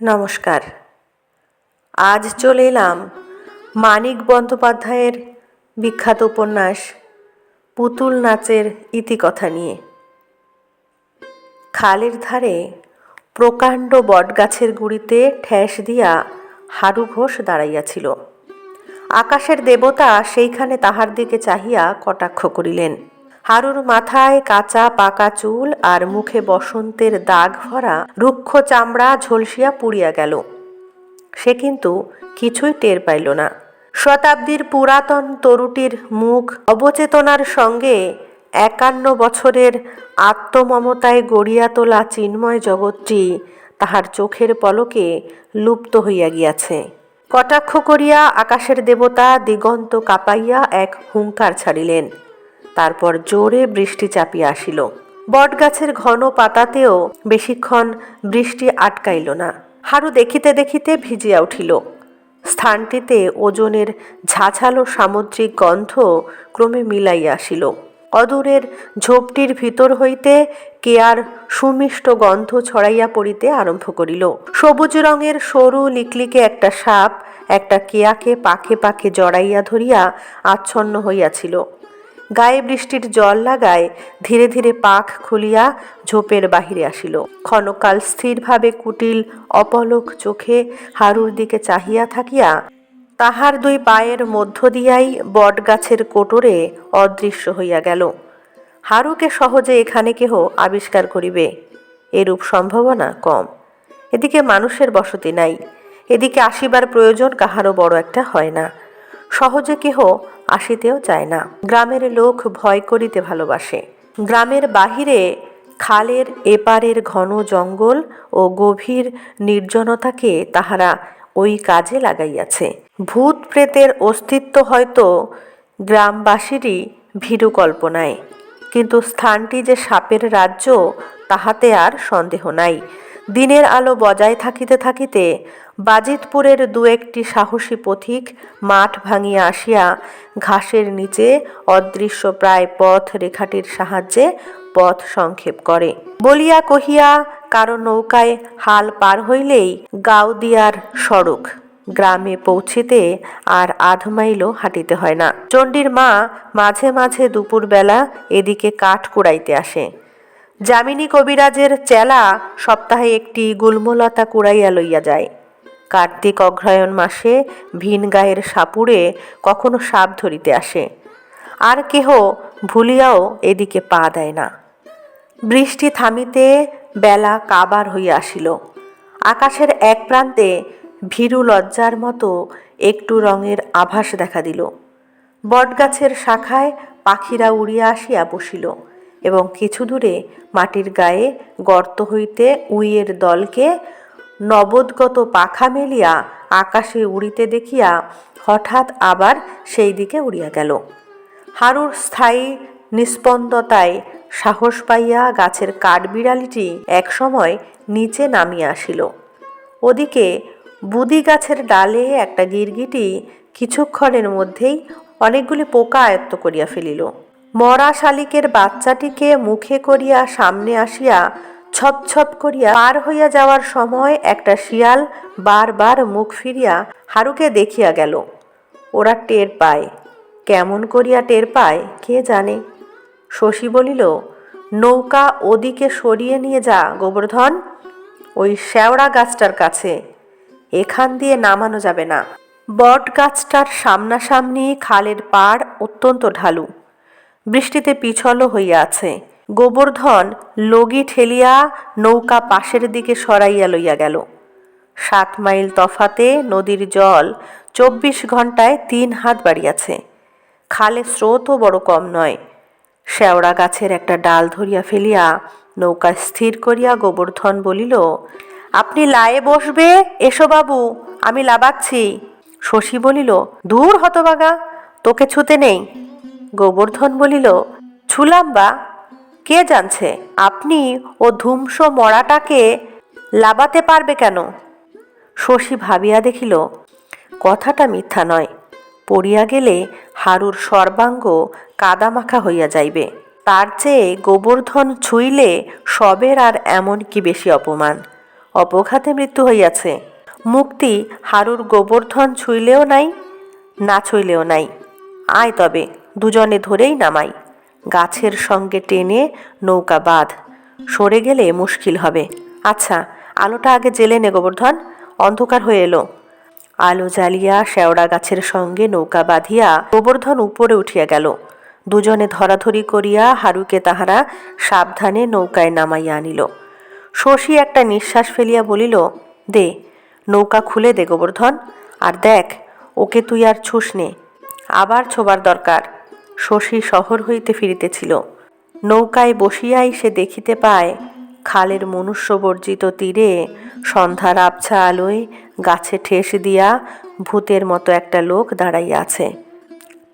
নমস্কার। আজ চলে এলাম মানিক বন্দ্যোপাধ্যায়ের বিখ্যাত উপন্যাস পুতুল নাচের ইতিকথা নিয়ে। খালের ধারে প্রকাণ্ড বটগাছের গুড়িতে ঠেস দিয়া হারু ঘোষ দাঁড়াইয়াছিল। আকাশের দেবতা সেইখানে তাহার দিকে চাহিয়া কটাক্ষ করিলেন। হারুর মাথায় কাঁচা পাকা চুল আর মুখে বসন্তের দাগ ভরা রুক্ষ চামড়া ঝলসিয়া পুড়িয়া গেল। সে কিন্তু কিছুই টের পাইল না। শতাব্দীর পুরাতন তরুটির মুখ অবচেতনার সঙ্গে একান্ন বছরের আত্মমমতায় গড়িয়া তোলা চিন্ময় জগৎটি তাহার চোখের পলকে লুপ্ত হইয়া গিয়াছে। কটাক্ষ করিয়া আকাশের দেবতা দিগন্ত কাঁপাইয়া এক হুঙ্কার ছাড়িলেন। তারপর জোরে বৃষ্টি চাপিয়া আসিল। বটগাছের ঘন পাতাতেও বেশিক্ষণ বৃষ্টি আটকাইল না। হারু দেখিতে দেখিতে ভিজিয়া উঠিল। স্থানটিতে ওজনের ঝাঝালো সামুদ্রিক গন্ধ ক্রমে মিলাইয়া আসিল। অদূরের ঝোপটির ভিতর হইতে কেয়ার সুমিষ্ট গন্ধ ছড়াইয়া পড়িতে আরম্ভ করিল। সবুজ রঙের সরু লিকলিকে একটা সাপ একটা কেয়াকে পাখে পাখে জড়াইয়া ধরিয়া আচ্ছন্ন হইয়াছিল। গায়ে বৃষ্টির জল লাগায় ধীরে ধীরে পাখ খুলিয়া ঝোপের বাহিরে আসিল। ক্ষণকাল স্থিরভাবে কুটিল, অপলক চোখে হারুর দিকে চাহিয়া থাকিয়া তাহার দুই পায়ের মধ্য দিয়াই বটগাছের কোটরে অদৃশ্য হইয়া গেল। হারুকে সহজে এখানে কেহ আবিষ্কার করিবে, এরূপ সম্ভাবনা কম। এদিকে মানুষের বসতি নাই, এদিকে আসিবার প্রয়োজন কাহারও বড় একটা হয় না। সহজে কেহ আসিতেও চায় না। গ্রামের লোক ভয় করিতে ভালোবাসে। গ্রামের বাহিরে খালের এপারের ঘন জঙ্গল ও গভীর নির্জনতাকে তাহারা ওই কাজে লাগাইয়াছে। ভূত প্রেতের অস্তিত্ব হয়তো গ্রামবাসীরই ভীরু কল্পনায়, কিন্তু স্থানটি যে সাপের রাজ্য, তাহাতে আর সন্দেহ নাই। দিনের আলো বজায় থাকিতে থাকিতে বাজিতপুরের দু একটি সাহসী পথিক মাঠ ভাঙিয়া আসিয়া ঘাসের নিচে অদৃশ্য প্রায় পথ রেখাটির সাহায্যে পথ সংক্ষেপ করে। বলিয়া কহিয়া, কারও নৌকায় হাল পার হইলেই গাউদিয়ার সড়ক। গ্রামে পৌঁছিতে আর আধ মাইলও হাঁটিতে হয় না। চণ্ডীর মা মাঝে মাঝে দুপুরবেলা এদিকে কাঠ কুড়াইতে আসে। যামিনী কবিরাজের চেলা সপ্তাহে একটি গুল্মলতা কুড়াইয়া লইয়া যায়। কার্তিক অগ্রহায়ণ মাসে ভিন গায়ের সাপুড়ে কখনো সাপ ধরিতে আসে। আর কেহ ভুলিয়াও এদিকে পা দেয় না। বৃষ্টি থামিতে বেলা কাবার হইয়া আসিল। আকাশের এক প্রান্তে ভীরু লজ্জার মতো একটু রঙের আভাস দেখা দিল। বটগাছের শাখায় পাখিরা উড়িয়া আসিয়া বসিল এবং কিছু দূরে মাটির গায়ে গর্ত হইতে উইয়ের দলকে নবদগত পাখা মেলিয়া আকাশে উড়িতে দেখিয়া হঠাৎ আবার সেই দিকে উড়িয়া গেল। হারুর স্থায়ী নিস্পন্দতায় সাহস পাইয়া গাছের কাঠবিড়ালিটি একসময় নিচে নামিয়া আসিল। ওদিকে বুদি গাছের ডালে একটা গিরগিটি কিছুক্ষণের মধ্যেই অনেকগুলি পোকা আয়ত্ত করিয়া ফেলিল। মরা শালিকের বাচ্চাটিকে মুখে করিয়া সামনে আসিয়া ছপ ছপ করিয়া পার হইয়া যাওয়ার সময় একটা শিয়াল বারবার মুখ ফিরিয়া হারুকে দেখিয়া গেল। ওরা টের পায়। কেমন করিয়া টের পায়, কে জানে? শশী বলিল, নৌকা ওদিকে সরিয়ে নিয়ে যা গোবর্ধন। ওই শ্যাওড়া গাছটার কাছে। এখান দিয়ে নামানো যাবে না। বট গাছটার সামনাসামনি খালের পাড় অত্যন্ত ঢালু। বৃষ্টিতে পিছলও হইয়া আছে। গোবর্ধন লগি ঠেলিয়া নৌকা পাশের দিকে সরাইয়া লইয়া গেল। সাত মাইল তফাতে নদীর জল চব্বিশ ঘন্টায় তিন হাত বাড়িয়াছে। খালে স্রোতও বড় কম নয়। শেওড়া গাছের একটা ডাল ধরিয়া ফেলিয়া নৌকা স্থির করিয়া গোবর্ধন বলিল, আপনি লায়ে বসবে? এসো বাবু, আমি লাবাচ্ছি। শশী বলিল, দূর হতবাগা, তোকে ছুতে নেই। গোবর্ধন বলিল, ছুলাম বা? কে জানছে? আপনি ও ধুমস মরাটাকে লাবাতে পারবে কেন? শশী ভাবিয়া দেখিল, কথাটা মিথ্যা নয়। পড়িয়া গেলে হারুর সর্বাঙ্গ কাদামাখা হইয়া যাইবে। তার চেয়ে গোবর্ধন ছুঁইলে সবের আর এমন কি বেশি অপমান? অপঘাতে মৃত্যু হইয়াছে। মুক্তি হারুর গোবর্ধন ছুইলেও নাই, না ছুইলেও নাই। আয় তবে, দুজনে ধরেই নামাই। গাছের সঙ্গে টেনে নৌকা বাঁধ। সরে গেলে মুশকিল হবে। আচ্ছা আলোটা আগে জেলে নে গোবর্ধন। অন্ধকার হয়ে এলো। আলো জ্বালিয়া শেওড়া গাছের সঙ্গে নৌকা বাঁধিয়া গোবর্ধন উপরে উঠিয়া গেল। দুজনে ধরাধরি করিয়া হারুকে তাহারা সাবধানে নৌকায় নামাইয়া আনিল। শশী একটা নিঃশ্বাস ফেলিয়া বলিল, দে, নৌকা খুলে দে গোবর্ধন। আর দেখ, ওকে তুই আর ছুস নে। আবার ছোবার দরকার। শশী শহর হইতে ফিরিতেছিল। নৌকায় বসিয়াই সে দেখিতে পায়, খালের মনুষ্যবর্জিত তীরে সন্ধ্যার আবছা আলোয় গাছে ঠেস দিয়া ভূতের মতো একটা লোক দাঁড়াইয়াছে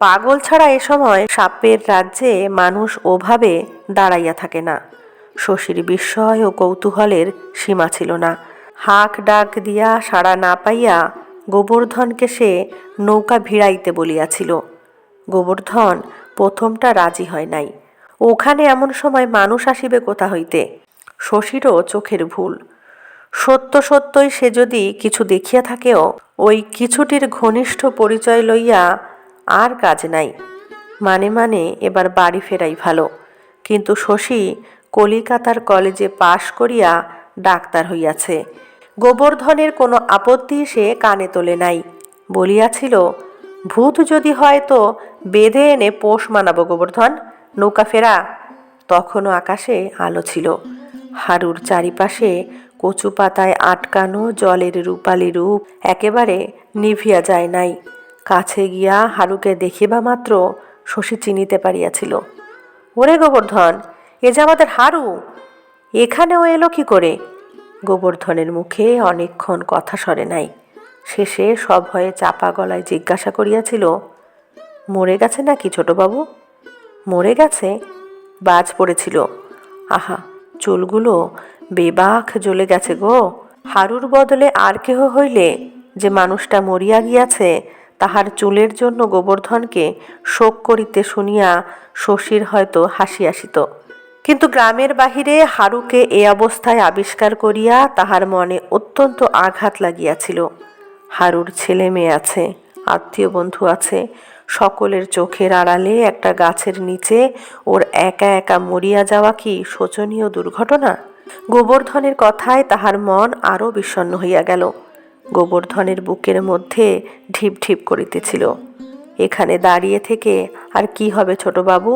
পাগল ছাড়া এ সময় সাপের রাজ্যে মানুষ ওভাবে দাঁড়াইয়া থাকে না। শশীর বিস্ময় ও কৌতূহলের সীমা ছিল না। হাঁক ডাক দিয়া সাড়া না পাইয়া গোবর্ধনকে সে নৌকা ভিড়াইতে বলিয়াছিল। গোবর্ধন, প্রথমটা রাজি হয় নাই। ওখানে এমন সময় মানুষ আসিবে কোথা হইতে? শশীরও চোখের ভুল। সত্য সত্যই সে যদি কিছু দেখিয়া থাকেও, ওই কিছুটির ঘনিষ্ঠ পরিচয় লইয়া আর কাজ নাই। মানে মানে এবার বাড়ি ফেরাই ভালো। কিন্তু শশী কলিকাতার কলেজে পাশ করিয়া ডাক্তার হইয়াছে। গোবর্ধনের কোনো আপত্তি সে কানে তোলে নাই। বলিয়াছিল ভূত যদি হয় তো বেঁধে এনে পোষ মানাবো গোবর্ধন। নৌকা ফেরা। তখনও আকাশে আলো ছিল। হারুর চারিপাশে কচু পাতায় আটকানো জলের রূপালি রূপ একেবারে নিভিয়া যায় নাই। কাছে গিয়া হারুকে দেখিবা মাত্র শশী চিনিতে পারিয়াছিল। ওরে গোবর্ধন, এ যে আমাদের হারু! এখানেও এলো কি করে? গোবর্ধনের মুখে অনেকক্ষণ কথা সরে নাই। শেষে সব হয়ে চাপা গলায় জিজ্ঞাসা করিয়াছিল, মরে গেছে নাকি ছোটবাবু? মরে গেছে, বাজ পড়েছিল। আহা, চুলগুলো বেবাক জ্বলে গেছে গো। হারুর বদলে আর কেহ হইলে যে মানুষটা মরিয়া গিয়াছে, তাহার চুলের জন্য গোবর্ধনকে শোক করিতে শুনিয়া শশীর হয়তো হাসি আসিত। কিন্তু গ্রামের বাহিরে হারুকে এ অবস্থায় আবিষ্কার করিয়া তাহার মনে অত্যন্ত আঘাত লাগিয়াছিল। হারুর ছেলে মেয়ে আছে, আত্মীয় বন্ধু আছে। সকলের চোখের আড়ালে একটা গাছের নিচে ওর একা একা মরিয়া যাওয়া কি শোচনীয় দুর্ঘটনা? গোবর্ধনের কথায় তাহার মন আরও বিষণ্ণ হইয়া গেল। গোবর্ধনের বুকের মধ্যে ঢিপ ঢিপ করিতেছিল। এখানে দাঁড়িয়ে থেকে আর কি হবে ছোটবাবু?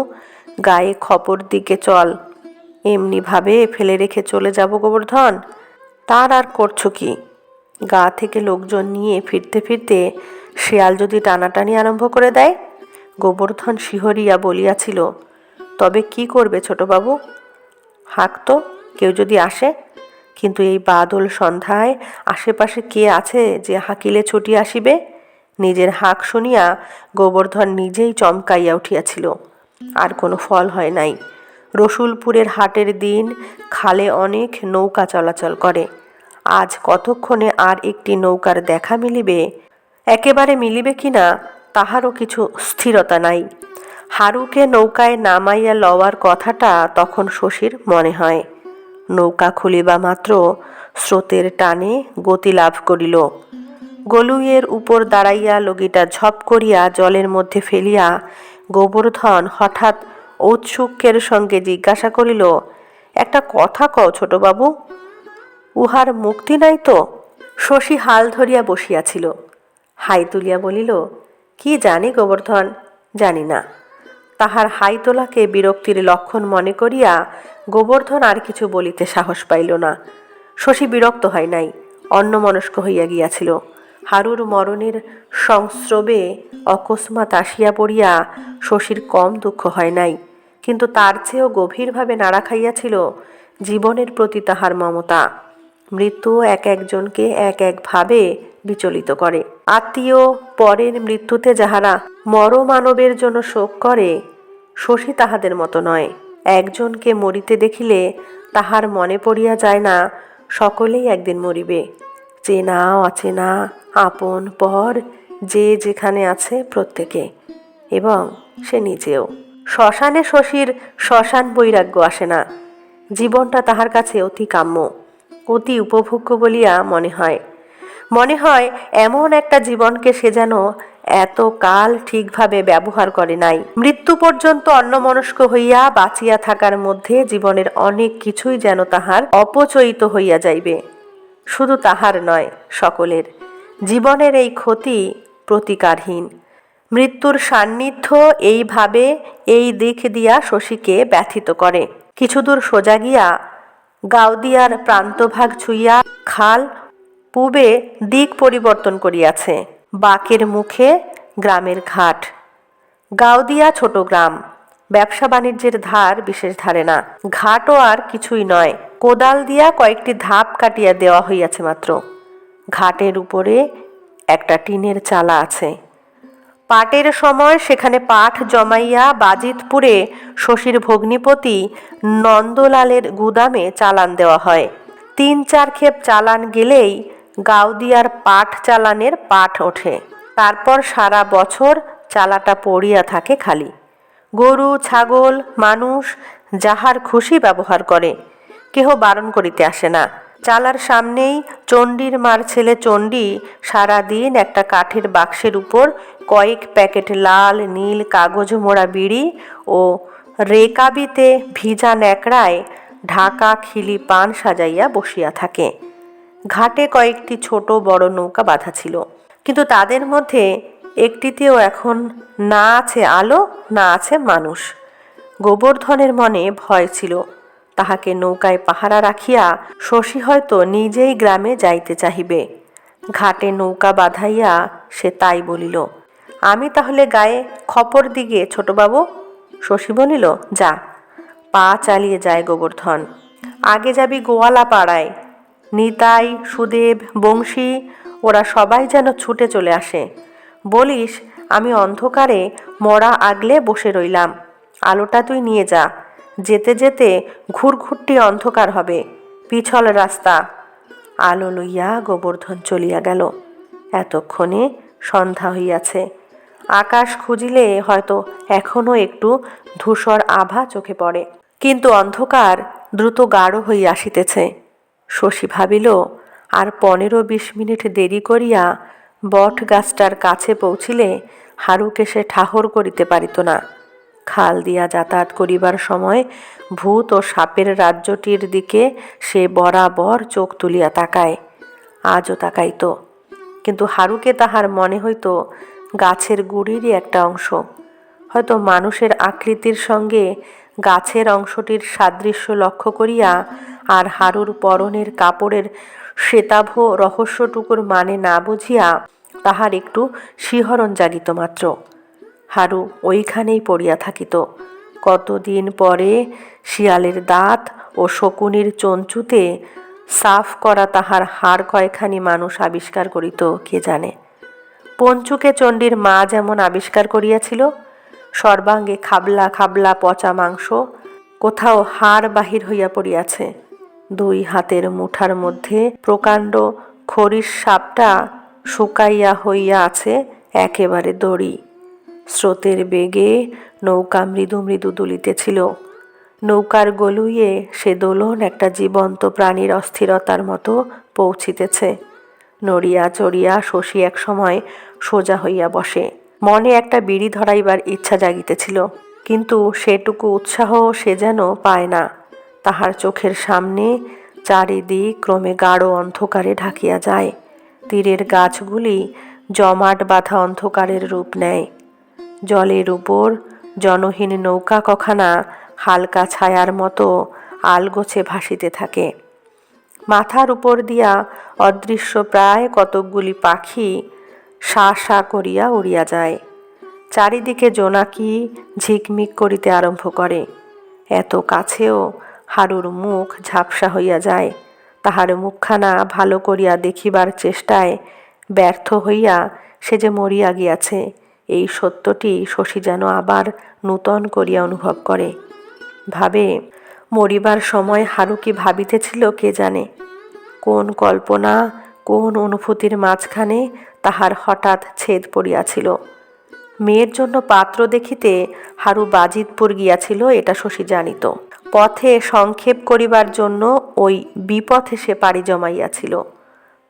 গায়ে খপর দিকে চল। এমনিভাবে ফেলে রেখে চলে যাব গোবর্ধন। তার আর করছ কি? গা থেকে লোকজন নিয়ে ফিরতে ফিরতে শেয়াল যদি টানাটানি আরম্ভ করে দেয়, গোবর্ধন শিহরিয়া বলিয়াছিল, তবে কি করবে ছোটবাবু? হাঁক তো, কেউ যদি আসে। কিন্তু এই বাদল সন্ধ্যায় আশেপাশে কে আছে যে হাকিলে ছুটি আসিবে? নিজের হাঁক শুনিয়া গোবর্ধন নিজেই চমকাইয়া উঠিয়াছিল, আর কোনো ফল হয় নাই। রসুলপুরের হাটের দিন খালে অনেক নৌকা চলাচল করে। আজ কতক্ষণে আর একটি নৌকার দেখা মিলিবে? একেবারে মিলিবে কিনা তাহারও কিছু স্থিরতা নাই। হারুকে নৌকায় নামাইয়া লওয়ার কথাটা তখন শশীর মনে হয়। নৌকা খুলিবা মাত্র স্রোতের টানে গতি লাভ করিল। গলুইয়ের উপর দাঁড়াইয়া লগিটা ঝপ করিয়া জলের মধ্যে ফেলিয়া গোবর্ধন হঠাৎ ঔৎসুক্যের সঙ্গে জিজ্ঞাসা করিল, একটা কথা কও ছোটবাবু উহার মুক্তি নাই তো? শশী হাল ধরিয়া বসিয়াছিল। হাই তুলিয়া বলিল, কি জানি গোবর্ধন? জানি না। তাহার হাই তোলাকে বিরক্তির লক্ষণ মনে করিয়া গোবর্ধন আর কিছু বলিতে সাহস পাইল না। শশী বিরক্ত হয় নাই, অন্যমনস্ক হইয়া গিয়াছিল। হারুর মরণের সংস্রবে অকস্মাৎ আসিয়া পড়িয়া শশীর কম দুঃখ হয় নাই, কিন্তু তার চেয়েও গভীরভাবে নাড়া খাইয়াছিল জীবনের প্রতি তাহার মমতা। মৃত্যু এক একজনকে এক একভাবে বিচলিত করে। আত্মীয় পরের মৃত্যুতে যাহারা মরমানবের জন্য শোক করে, শশী তাহাদের মতো নয়। একজনকে মরিতে দেখিলে তাহার মনে পড়িয়া যায় না, সকলেই একদিন মরিবে। চেনা অচেনা, আপন, পর, যে যেখানে আছে প্রত্যেকে, এবং সে নিজেও। শ্মশানে শশীর শ্মশান বৈরাগ্য আসে না। জীবনটা তাহার কাছে অতি কাম্য। অতি উপভোগ্য বলিয়া মনে হয়। মনে হয় এমন একটা জীবনকে সে যেন এত কাল ঠিকভাবে ব্যবহার করে নাই। মৃত্যু পর্যন্ত অন্যমনস্ক হইয়া বাঁচিয়া থাকার মধ্যে জীবনের অনেক কিছুই যেন তাহার অপচয়িত হইয়া যাইবে। শুধু তাহার নয়, সকলের। জীবনের এই ক্ষতি প্রতিকারহীন। মৃত্যুর সান্নিধ্য এইভাবে এই দিক দিয়া শশীকে ব্যথিত করে। কিছুদূর সোজা গিয়া গাউদিয়ার প্রান্তভাগ ছুঁইয়া খাল, পূবে দিক পরিবর্তন করিয়াছে, বাকের মুখে গ্রামের ঘাট। গাউদিয়া ছোট গ্রাম, ব্যবসা বাণিজ্যের ধার বিশেষ ধারে না। ঘাটও আর কিছুই নয়। কোদাল দিয়া কয়েকটি ধাপ কাটিয়া দেওয়া হইয়াছে মাত্র। ঘাটের উপরে একটা টিনের চালা আছে। পাটের সময় সেখানে পাঠ জমাইয়া বাজিতপুরে শশীর ভগ্নিপতি নন্দলালের গুদামে চালান দেওয়া হয়। তিন চার ক্ষেপ চালান গেলেই গাউদিয়ার পাট চালানের পাঠ ওঠে। তারপর সারা বছর চালাটা পড়িয়া থাকে খালি। গরু, ছাগল, মানুষ যাহার খুশি ব্যবহার করে, কেহ বারণ করিতে আসে না। চালার সামনেই চণ্ডীর মার ছেলে চণ্ডী সারাদিন একটা কাঠের বাক্সের উপর কয়েক প্যাকেট লাল, নীল কাগজ মোড়া বিড়ি ও রেকাবিতে ভিজা ন্যাকড়ায় ঢাকা খিলি পান সাজাইয়া বসিয়া থাকে। ঘাটে কয়েকটি ছোট বড় নৌকা বাঁধা ছিল। কিন্তু তাদের মধ্যে একটিতেও এখন না আছে আলো, না আছে মানুষ। গোবর্ধনের মনে ভয় ছিল। তাহাকে নৌকায় পাহারা রাখিয়া শশী হয়তো নিজেই গ্রামে যাইতে চাহিবে। ঘাটে নৌকা বাঁধাইয়া সে তাই বলিল আমি তাহলে গায়ে খপর দিগে ছোটবাবু? শশী বলিল, যা, পা চালিয়ে যায় গোবর্ধন। আগে যাবি গোয়ালা পাড়ায় নিতাই, সুদেব, বংশী, ওরা সবাই যেন ছুটে চলে আসে। বলিস, আমি অন্ধকারে মরা আগলে বসে রইলাম। আলোটা তুই নিয়ে যা। যেতে যেতে ঘুরঘুরটি অন্ধকার হবে। পিছল রাস্তা। আলো লইয়া গোবর্ধন চলিয়া গেল। এতক্ষণে সন্ধ্যা হইয়াছে। আকাশ খুঁজিলে হয়তো এখনও একটু ধূসর আভা চোখে পড়ে। কিন্তু অন্ধকার দ্রুত গাঢ় হইয়া আসিতেছে। শশী ভাবিল, আর পনেরো বিশ মিনিট দেরি করিয়া বট গাছটার কাছে পৌঁছিলে হারুকে সে ঠাহর করিতে পারিত না। খাল দিয়া যাতায়াত করিবার সময় ভূত ও সাপের রাজ্যটির দিকে সে বরাবর চোখ তুলিয়া তাকায়। আজও তাকাইত। কিন্তু হারুকে তাহার মনে হইত গাছের গুড়িরই একটা অংশ। হয়তো মানুষের আকৃতির সঙ্গে গাছের অংশটির সাদৃশ্য লক্ষ্য করিয়া আর হারুর পরনের কাপড়ের শ্বেতাভ রহস্যটুকুর মানে না বুঝিয়া তাহার একটু শিহরণ জাগিত মাত্র। হারু ওইখানেই পড়িয়া থাকিত। কতদিন পরে শিয়ালের দাঁত ও শকুনির চঞ্চুতে সাফ করা তাহার হাড় কয়খানি মানুষ আবিষ্কার করিত, কে জানে। পঞ্চুকে চণ্ডীর মা যেমন আবিষ্কার করিয়াছিল, সর্বাঙ্গে খাবলা খাবলা পচা মাংস, কোথাও হাড় বাহির হইয়া পড়িয়াছে। দুই হাতের মুঠার মধ্যে প্রকাণ্ড খড়ির সাপটা শুকাইয়া হইয়া আছে একেবারে দড়ি। স্রোতের বেগে নৌকা মৃদু মৃদু দুলিতেছিল। নৌকার গলুইয়ে সে দোলন একটা জীবন্ত প্রাণীর অস্থিরতার মতো পৌঁছিতেছে। নড়িয়া চড়িয়া শশী এক সময় সোজা হইয়া বসে। মনে একটা বিড়ি ধরাইবার ইচ্ছা জাগিতেছিল, কিন্তু সেটুকু উৎসাহ সে যেন পায় না। তাহার চোখের সামনে চারিদিক ক্রমে গাঢ় অন্ধকারে ঢাকিয়া যায়। তীরের গাছগুলি জমাট বাঁধা অন্ধকারের রূপ নেয়। জলের উপর জনহীন নৌকা কখানা হালকা ছায়ার মতো আলগোছে ভাসিতে থাকে। মাথার উপর দিয়া অদৃশ্য প্রায় কতকগুলি পাখি সা সা করিয়া উড়িয়া যায়। চারিদিকে জোনাকি ঝিকমিক করিতে আরম্ভ করে। এত কাছেও হারুর মুখ ঝাপসা হইয়া যায়। তাহার মুখখানা ভালো করিয়া দেখিবার চেষ্টায় ব্যর্থ হইয়া সে যে মরিয়া গিয়াছে, এই সত্যটি শশী যেন আবার নূতন করিয়া অনুভব করে। ভাবে, মরিবার সময় হারু কি ভাবিতেছিল কে জানে। কোন কল্পনা কোন অনুভূতির মাঝখানে তাহার হঠাৎ ছেদ পড়িয়াছিল। মেয়ের জন্য পাত্র দেখিতে হারু বাজিতপুর গিয়াছিল, এটা শশী জানিত। পথে সংক্ষেপ করিবার জন্য ওই বিপথে সে পাড়ি জমাইয়াছিল।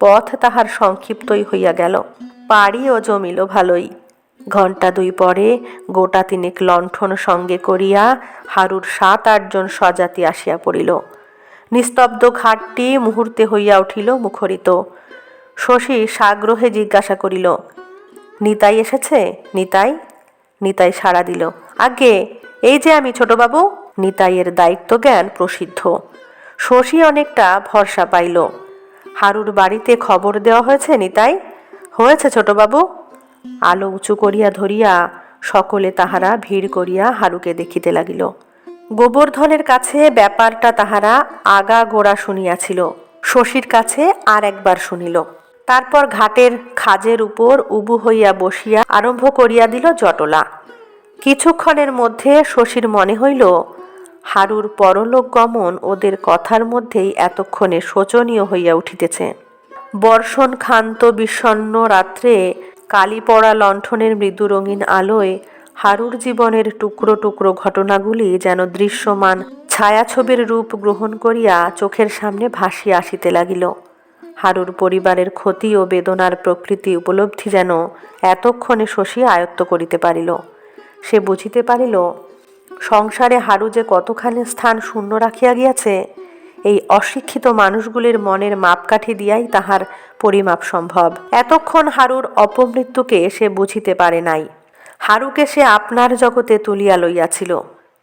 পথ তাহার সংক্ষিপ্তই হইয়া গেল। পাড়িও জমিল ভালোই। ঘণ্টা দুই পরে গোটা তিনেক লণ্ঠন সঙ্গে করিয়া হারুর সাত আটজন স্বজাতি আসিয়া পড়িল। নিস্তব্ধ ঘাটটি মুহূর্তে হইয়া উঠিল মুখরিত। শশী সাগ্রহে জিজ্ঞাসা করিল, নিতাই এসেছে? নিতাই? নিতাই সাড়া দিল আগে এই যে আমি ছোটবাবু, নিতাইয়ের দায়িত্ব জ্ঞান প্রসিদ্ধ। শশী অনেকটা ভরসা পাইল, হারুর বাড়িতে খবর দেওয়া হয়েছে, নিতাই? হয়েছে ছোটবাবু। আলো উঁচু করিয়া ধরিয়া সকলে তাহারা ভিড় করিয়া হারুকে দেখিতে লাগিল। গোবর্ধনের কাছে ব্যাপারটা তাহারা আগা গোড়া শুনিয়াছিল, শশীর কাছে আর একবার শুনিল। তারপর ঘাটের খাজের উপর উবু হইয়া বসিয়া আরম্ভ করিয়া দিল জটলা। কিছুক্ষণের মধ্যে শশীর মনে হইল, হারুর পরলোক গমন ওদের কথার মধ্যেই এতক্ষণে শোচনীয় হইয়া উঠিতেছে। বর্ষণ ক্ষান্ত বিষণ্ন রাত্রে কালি পড়া লণ্ঠনের মৃদু রঙিন আলোয় হারুর জীবনের টুকরো টুকরো ঘটনাগুলি যেন দৃশ্যমান ছায়াছবির রূপ গ্রহণ করিয়া চোখের সামনে ভাসিয়া আসিতে লাগিল। হারুর পরিবারের ক্ষতি ও বেদনার প্রকৃতি উপলব্ধি যেন এতক্ষণে শশী আয়ত্ত করিতে পারিল। সে বুঝিতে পারিল, সংসারে হারু যে কতখানি স্থান শূন্য রাখিয়া গিয়াছে, এই অশিক্ষিত মানুষগুলির মনের মাপকাঠি দিয়াই তাহার পরিমাপ সম্ভব। এতক্ষণ হারুর অপমৃত্যুকে সে বুঝিতে পারে নাই। হারুকে সে আপনার জগতে তুলিয়া লইয়াছিল।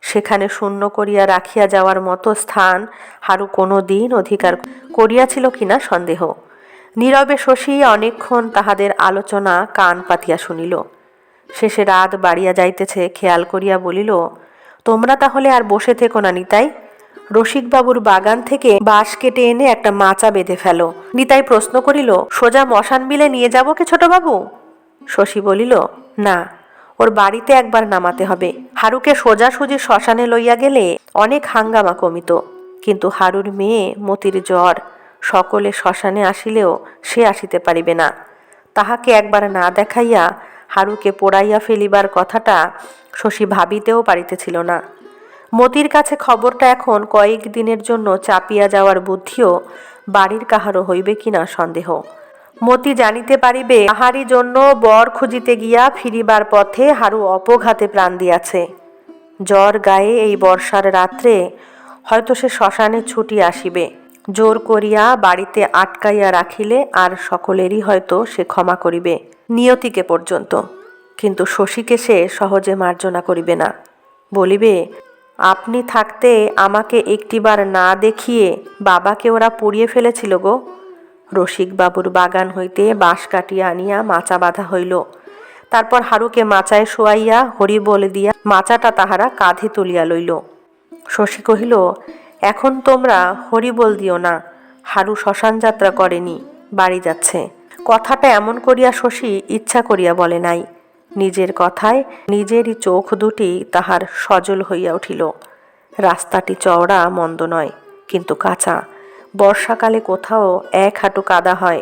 সেখানে শূন্য করিয়া রাখিয়া যাওয়ার মতো স্থান হারু কোনো দিন অধিকার করিয়াছিল কিনা সন্দেহ। নীরবে শশী অনেকক্ষণ তাহাদের আলোচনা কান পাতিয়া শুনিল। শেষে রাত বাড়িয়া যাইতেছে, খেয়াল করিয়া বলিল, তোমরা তাহলে আর বসে থেকো না, নিতাই। রসিকবাবুর বাগান থেকে বাঁশ কেটে এনে একটা মাচা বেঁধে ফেলো। নিতাই প্রশ্ন করিল, সোজা মশান বিলে নিয়ে যাব কি ছোটবাবু? শশী বলিল, না। ওর বাড়িতে একবার নামাতে হবে। হারুকে সোজাসুজি শ্মশানে লইয়া গেলে অনেক হাঙ্গামা কমিত। কিন্তু হারুর মেয়ে মতির জ্বর, সকলে শ্মশানে আসিলেও সে আসিতে পারিবে না। তাহাকে একবার না দেখাইয়া হারুকে পোড়াইয়া ফেলিবার কথাটা শশী ভাবিতেও পারিতেছিল না। মতির কাছে খবরটা এখন কয়েক দিনের জন্য চাপিয়া যাওয়ার বুদ্ধিও বাড়ির কাহারও হইবে কিনা সন্দেহ। মতি জানিতে পারিবে তাহারই জন্য বর খুঁজিতে গিয়া ফিরিবার পথে হারু অপঘাতে প্রাণ দিয়াছে। জ্বর গায়ে এই বর্ষার রাত্রে হয়তো সে শ্মশানে ছুটি আসিবে। জোর করিয়া বাড়িতে আটকাইয়া রাখিলে আর সকলেরই হয়তো সে ক্ষমা করিবে, নিয়তিকে পর্যন্ত। কিন্তু শশীকে সে সহজে মার্জনা করিবে না। বলিবে, আপনি থাকতে আমাকে একটিবার না দেখিয়ে বাবাকে ওরা পুড়িয়ে ফেলেছিল গো। রসিকবাবুর বাগান হইতে বাঁশ কাটিয়া আনিয়া মাচা বাঁধা হইল। তারপর হারুকে মাচায় শোয়াইয়া হরি বলে দিয়া মাচাটা তাহারা কাঁধে তুলিয়া লইল। শশী কহিল, এখন তোমরা হরিবল দিও না, হারু শ্মশান যাত্রা করেনি, বাড়ি যাচ্ছে। কথাটা এমন করিয়া শশী ইচ্ছা করিয়া বলে নাই। নিজের কথায় নিজেরই চোখ দুটি তাহার সজল হইয়া উঠিল। রাস্তাটি চওড়া, মন্দ নয়, কিন্তু কাঁচা। বর্ষাকালে কোথাও এক হাঁটু কাদা হয়,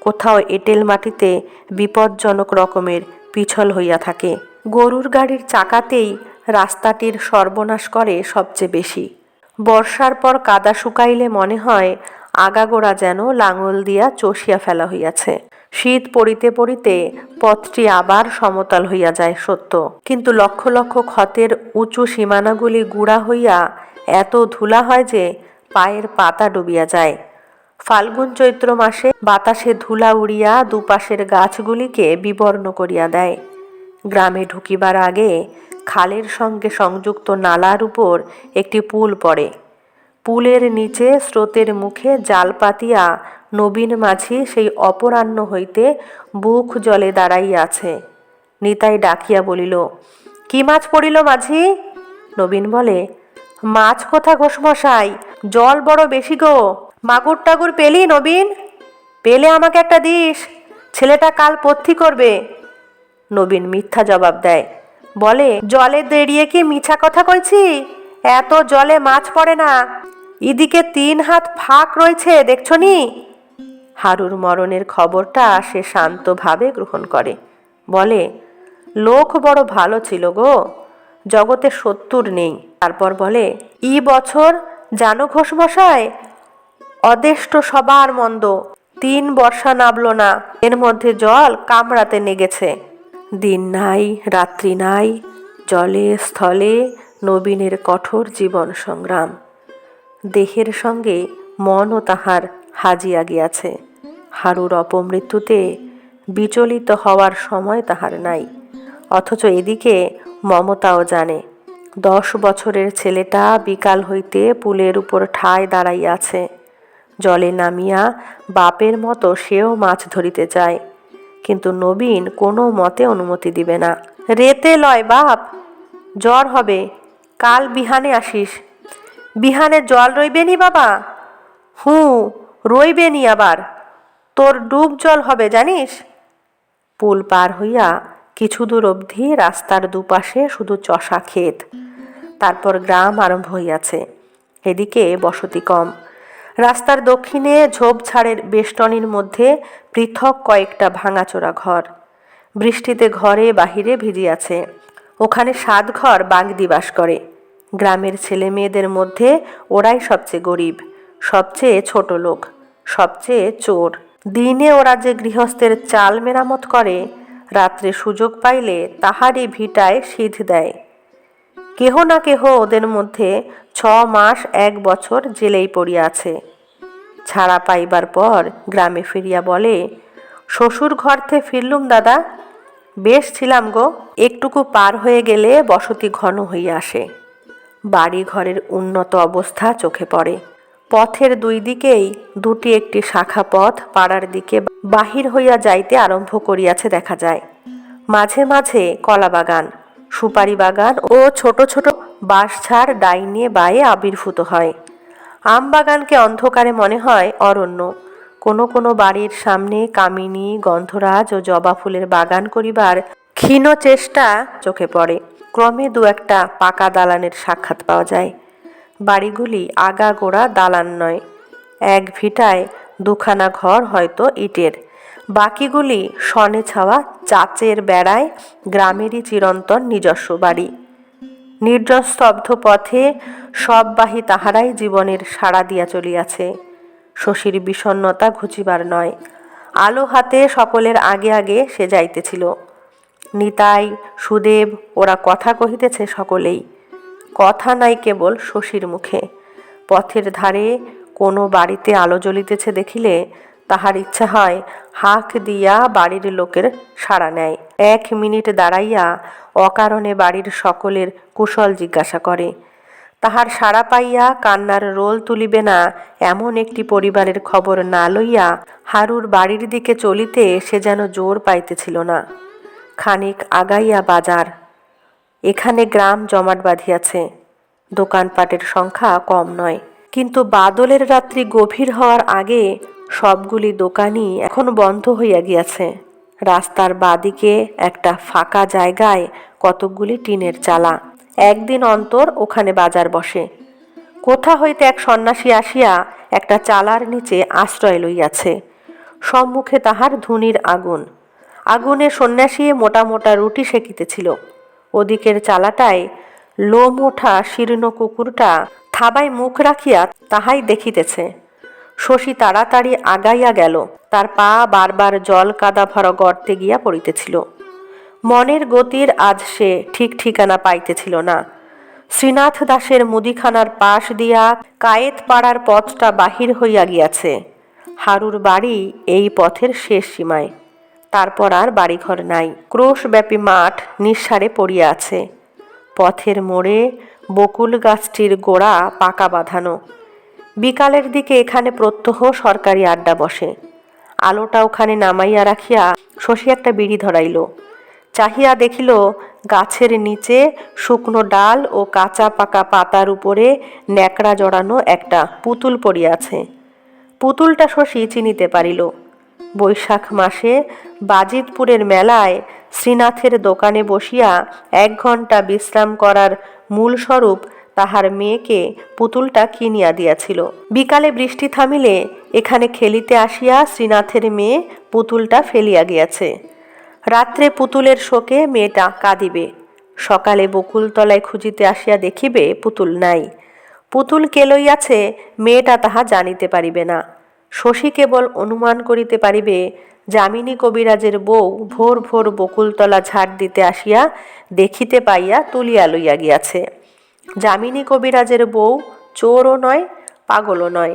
কোথাও এঁটেল মাটিতে বিপজ্জনক রকমের পিছল হইয়া থাকে। গরুর গাড়ির চাকাতেই রাস্তাটির সর্বনাশ করে সবচেয়ে বেশি। বর্ষার পর কাদা শুকাইলে মনে হয় আগাগোড়া যেন লাঙল দিয়া চষিয়া ফেলা হইয়াছে। শীত পড়িতে পড়িতে পথটি আবার সমতল হইয়া যায় সত্য। কিন্তু লক্ষ লক্ষ ক্ষতের উঁচু সীমানাগুলি গুড়া হইয়া এত ধুলা হয় যে পায়ের পাতা ডুবিয়া যায়। ফাল্গুন চৈত্র মাসে বাতাসে ধুলা উড়িয়া দুপাশের গাছগুলিকে বিবর্ণ করিয়া দেয়। গ্রামে ঢুকিবার আগে খালের সঙ্গে সংযুক্ত নালার উপর একটি পুল পড়ে। পুলের নিচে স্রোতের মুখে জাল পাতিয়া নবীন মাঝি সেই অপরাহ্ন হইতে বুক জলে দাঁড়াইয়াছে নিতাই ডাকিয়া বলিল, কি মাছ পড়িল মাঝি? নবীন বলে, মাছ কোথা ঘোষমশাই জল বড় বেশি গো। মাগুর টাগুর পেলি নবীন? পেলে আমাকে একটা দিস। ছেলেটা কাল পথ্যি করবে। নবীন মিথ্যা জবাব দেয়। বলে, জলে দেড়িয়ে কি মিছা কথা কইছি? এত জলে মাছ পড়ে না। এদিকে তিন হাত ফাঁক রয়েছে, দেখছ নি? হারুর মরণের খবরটা সে শান্তভাবে গ্রহণ করে। বলে, লোক বড় ভালো ছিল গো। জগতে সত্তর নেই। তারপর বলে, ই বছর জানো ঘোষ মশাই অদেষ্ট সবার মন্দ। তিন বর্ষা নামলো না। এর মধ্যে জল কামড়াতে নেগেছে। দিন নাই, রাত্রি নাই, জলে, স্থলে নবীনের কঠোর জীবন সংগ্রাম। দেহের সঙ্গে মনও তাহার হাজিয়া গিয়াছে। হারুর অপমৃত্যুতে বিচলিত হওয়ার সময় তাহার নাই। অথচ এদিকে মমতাও জানে। দশ বছরের ছেলেটা বিকাল হইতে পুলের উপর ঠায় দাঁড়াইয়াছে। জলে নামিয়া বাপের মতো সেও মাছ ধরিতে চায় কিন্তু নবীন কোনো মতে অনুমতি দিবে না। রেতে লয় বাপ, জ্বর হবে, কাল বিহানে আসিস। বিহানে জল রইবে নি বাবা? হুঁ, রইবে নি আবার। তোর ডুব জল হবে, জানিস? পুল পার হইয়া কিছু দূর অবধি রাস্তার দুপাশে শুধু চষা ক্ষেত। তারপর গ্রাম আরম্ভ হইয়াছে। এদিকে বসতি কম। রাস্তার দক্ষিণে ঝোপঝাড়ের বেষ্টনীর মধ্যে পৃথক কয়েকটা ভাঙাচোরা ঘর। বৃষ্টিতে ঘরে বাহিরে ভিজিয়াছে। ওখানে সাত ঘর বাগদি বাস করে। গ্রামের ছেলে মেয়েদের মধ্যে ওরাই সবচেয়ে গরিব, সবচেয়ে ছোট লোক, সবচেয়ে চোর। দিনে ওরা যে গৃহস্থের চাল মেরামত করে, রাত্রে সুযোগ পাইলে তাহারই ভিটায় সিধ দেয়। কেহ না কেহ ওদের মধ্যে ছ মাস এক বছর জেলেই পড়িয়াছে ছাড়া পাইবার পর গ্রামে ফিরিয়া বলে, শ্বশুর ঘর থেকে ফিরলুম দাদা, বেশ ছিলাম গো, একটুকু পার হয়ে গেলে বসতি ঘন হইয়া আসে। বাড়ি ঘরের উন্নত অবস্থা চোখে পড়ে। পথের দুই দিকেই দুটি একটি শাখা পথ পাড়ার দিকে বাহির হইয়া যাইতে আরম্ভ করিয়াছে দেখা যায়। মাঝে মাঝে কলা বাগান সুপারি বাগান ও ছোট ছোট বাঁশঝাড় ডাইনে বায়ে আবির্ভূত হয়। আম বাগানকে অন্ধকারে মনে হয় অরণ্য। কোনো কোনো বাড়ির সামনে কামিনী, গন্ধরাজ ও জবা ফুলের বাগান করিবার ক্ষীণ চেষ্টা চোখে পড়ে। ক্রমে দু একটা পাকা দালানের সাক্ষাৎ পাওয়া যায়। বাড়িগুলি আগা গোড়া দালান নয়। এক ভিটায় দুখানা ঘর হয়তো ইটের। বাকিগুলি সনে ছাওয়া চাচের বেড়ায় গ্রামেরই চিরন্তন নিজস্ব বাড়ি। নির্জন স্তব্ধ পথে সববাহী তাহারাই জীবনের সাড়া দিয়া চলিয়াছে। শশীর বিষণ্নতা ঘুচিবার নয়। আলো হাতে সকলের আগে আগে সে যাইতেছিল। নিতাই, সুদেব, ওরা কথা কহিতেছে সকলেই। কথা নাই কেবল শশীর মুখে। পথের ধারে কোনো বাড়িতে আলো জ্বলিতেছে দেখিলে তাহার ইচ্ছা হয়, হাঁক দিয়া বাড়ির লোকের সাড়া নেয়। এক মিনিট দাঁড়াইয়া অকারণে বাড়ির সকলের কুশল জিজ্ঞাসা করে, তাহার সাড়া পাইয়া কান্নার রোল তুলিবে না? এমন একটি পরিবারের খবর না লইয়া হারুর বাড়ির দিকে চলিতে সে যেন জোর পাইতেছিল না। খানিক আগাইয়া বাজার, এখানে গ্রাম জমাট বাঁধিয়াছে, দোকানপাটের সংখ্যা কম নয়। কিন্তু বাদলের রাত্রি গভীর হওয়ার আগে সবগুলি দোকানই এখন বন্ধ হইয়া গিয়াছে। রাস্তার বাদিকে একটা ফাঁকা জায়গায় কতকগুলি টিনের চালা। একদিন অন্তর ওখানে বাজার বসে। কোথা হইতে এক সন্ন্যাসী আসিয়া একটা চালার নিচে আশ্রয় লইয়াছে। সম্মুখে তাহার ধুনির আগুন। আগুনে সন্ন্যাসী মোটা মোটা রুটি সেকিতেছিল। ওদিকের চালাটায় লোম ওঠা শীর্ণ কুকুরটা থাবায় মুখ রাখিয়া তাহাই দেখিতেছে। শশী তাড়াতাড়ি আগাইয়া গেল। তার পা বারবার জল কাদা ভরা গর্তে গিয়া পড়িতেছিল। মনের গতির আজ সে ঠিক ঠিকানা পাইতেছিল না। শ্রীনাথ দাসের মুদিখানার পাশ দিয়া কায়েত পাড়ার পথটা বাহির হইয়া গিয়াছে। হারুর বাড়ি এই পথের শেষ সীমায়। তারপর আর বাড়িঘর নাই। ক্রোশব্যাপী মাঠ নিঃসারে পড়িয়া আছে। পথের মোড়ে বকুল গাছটির গোড়া পাকা বাঁধানো। বিকালের দিকে এখানে প্রত্যহ সরকারি আড্ডা বসে। আলোটা ওখানে নামাইয়া রাখিয়া শশী একটা বিড়ি ধরাইল। চাহিয়া দেখিল গাছের নিচে শুকনো ডাল ও কাঁচা পাকা পাতার উপরে ন্যাকড়া জড়ানো একটা পুতুল পড়িয়াছে পুতুলটা শশী চিনিতে পারিল। বৈশাখ মাসে বাজিতপুরের মেলায় শ্রীনাথের দোকানে বসিয়া এক ঘণ্টা বিশ্রাম করার মূল স্বরূপ তাহার মেয়েকে পুতুলটা কিনিয়া দিয়াছিল। বিকালে বৃষ্টি থামিলে এখানে খেলিতে আসিয়া শ্রীনাথের মেয়ে পুতুলটা ফেলিয়া গিয়াছে। রাত্রে পুতুলের শোকে মেয়েটা কাঁদিবে। সকালে বকুলতলায় খুঁজিতে আসিয়া দেখিবে পুতুল নাই। পুতুল কে লইয়াছে মেয়েটা তাহা জানিতে পারিবে না। শশী কেবল অনুমান করিতে পারিবে, যামিনী কবিরাজের বউ ভোর ভোর বকুলতলা ঝাড় দিতে আসিয়া দেখিতে পাইয়া তুলিয়া লইয়া গিয়াছে। যামিনী কবিরাজের বউ চোরও নয়, পাগলও নয়।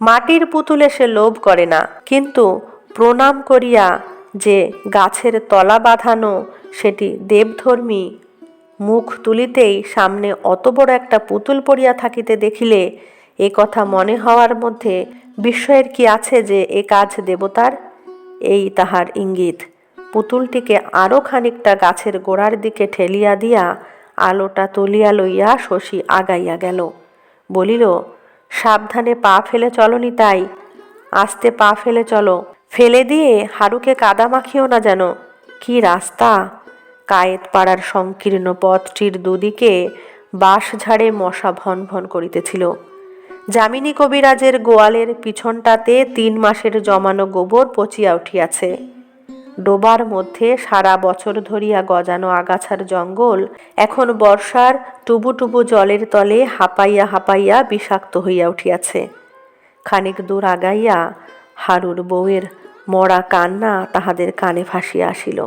মাটির পুতুলে সে লোভ করে না, কিন্তু প্রণাম করিয়া যে গাছের তলা বাঁধানো সেটি দেবধর্মী মুখ তুলিতেই সামনে অত বড় একটা পুতুল পড়িয়া থাকিতে দেখিলে এ কথা মনে হওয়ার মধ্যে বিস্ময়ের কি আছে যে এ কাজ দেবতার? এই তাহার ইঙ্গিত। পুতুলটিকে আরও খানিকটা গাছের গোড়ার দিকে ঠেলিয়া দিয়া আলোটা তুলিয়া লইয়া শশী আগাইয়া গেল। বলিল, সাবধানে পা ফেলে চলনি তাই। আস্তে পা ফেলে চলো। ফেলে দিয়ে হারুকে কাদা মাখিও না যেন। কি রাস্তা। কায়েত পাড়ার সংকীর্ণ পথটির দুদিকে বাঁশ ঝাড়ে মশা ভন ভন করিতেছিল। যামিনী কবিরাজের গোয়ালের পিছনটাতে তিন মাসের জমানো গোবর পচিয়া উঠিয়াছে। ডোবার মধ্যে সারা বছর ধরিয়া গজানো আগাছার জঙ্গল এখন বর্ষার টুবু টুবু জলের তলে হাঁপাইয়া হাঁপাইয়া বিষাক্ত হইয়া উঠিয়াছে। খানিক দূর আগাইয়া হারুর বউয়ের মরা কান্না তাহাদের কানে ভাসিয়া আসিল।